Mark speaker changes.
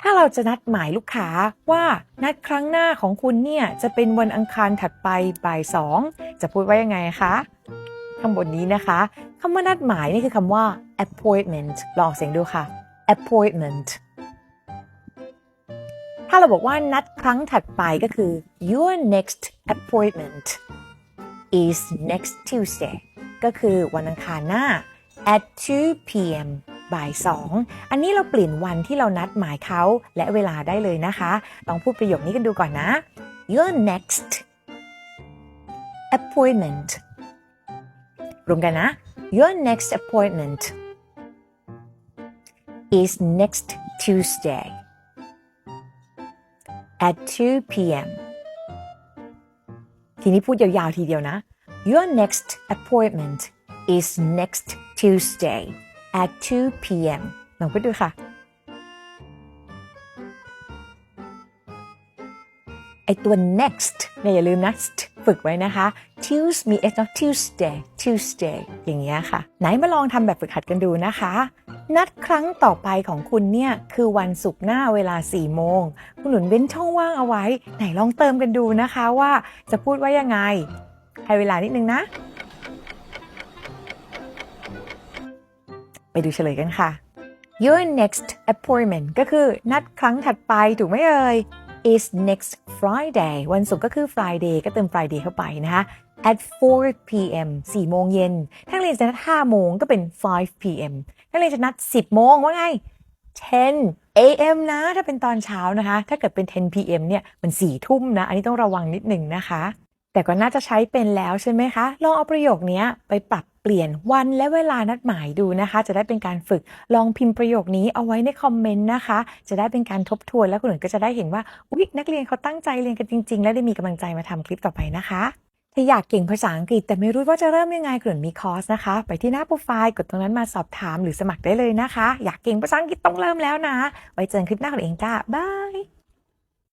Speaker 1: ถ้าเราจะนัดหมายลูกค้าว่านัดครั้งหน้าของคุณเนี่ยจะเป็นวันอังคารถัดไปบ่ายสองจะพูดว่ายังไงคะข้างบนนี้นะคะคำว่านัดหมายนี่คือคำว่า appointment ลองเสียงดูค่ะ appointment ถ้าเราบอกว่านัดครั้งถัดไปก็คือ your next appointment is next Tuesday ก็คือวันอังคารหน้า at 2 p.m. บ่าย2อันนี้เราเปลี่ยนวันที่เรานัดหมายเขาและเวลาได้เลยนะคะลองพูดประโยคนี้กันดูก่อนนะ your next appointment รวมกันนะ your next appointment is next Tuesday at 2 p.m. ทีนี้พูดยาวๆทีเดียวนะ Your next appointment is next Tuesday at 2 p.m. ลองพูดดูค่ะ ไอตัว next เนี่ยอย่าลืมนะ st ฝึกไว้นะคะ Tues มี s เนอะ Tuesday Tuesday อย่างเงี้ยค่ะ ไหนมาลองทำแบบฝึกหัดกันดูนะคะ นัดครั้งต่อไปของคุณเนี่ย คือวันศุกร์หน้าเวลา 4 โมง คุณหนุนเว้นช่องว่างเอาไว้ ไหนลองเติมกันดูนะคะว่าจะพูดว่ายังไง ให้เวลานิดนึงนะ ไปดูเฉลยกันค่ะ Your next appointment ก็คือนัดครั้งถัดไปถูกไหมเอ่ย is next Friday วันศุกร์ก็คือ Friday ก็เติม Friday เข้าไปนะคะ at 4 p.m. 4 โมงเย็น ถ้าเรียนจะนัด 5 โมงก็เป็น 5 p.m. ถ้าเรียนจะนัด 10 โมงว่าไง 10 a.m. นะ ถ้าเป็นตอนเช้านะคะ ถ้าเกิดเป็น 10 p.m. เนี่ย มัน 4 ทุ่มนะ อันนี้ต้องระวังนิดหนึ่งนะคะ แต่ก็น่าจะใช้เป็นแล้วใช่ไหมคะ ลองเอาประโยคนี้ไปปรับ ปลี่ยนวันและเวลานัดหมายดูนะคะ จะได้เป็นการฝึกลองพิมพ์ประโยคนี้เอาไว้ในคอมเมนต์นะคะ จะได้เป็นการทบทวนแล้วคนอื่นก็จะได้เห็นว่าอุ๊ยนักเรียนเขาตั้งใจเรียนกันจริง ๆ และได้มีกำลังใจมาทำคลิปต่อไปนะคะถ้าอยากเก่งภาษาอังกฤษแต่ไม่รู้ว่าจะเริ่มยังไงคุณมีคอร์สนะคะ ไปที่หน้าโปรไฟล์กดตรงนั้นมาสอบถามหรือสมัครได้เลยนะคะ อยากเก่งภาษาอังกฤษต้องเริ่มแล้วนะ ไว้เจอกันคลิปหน้าของเองจ้าบาย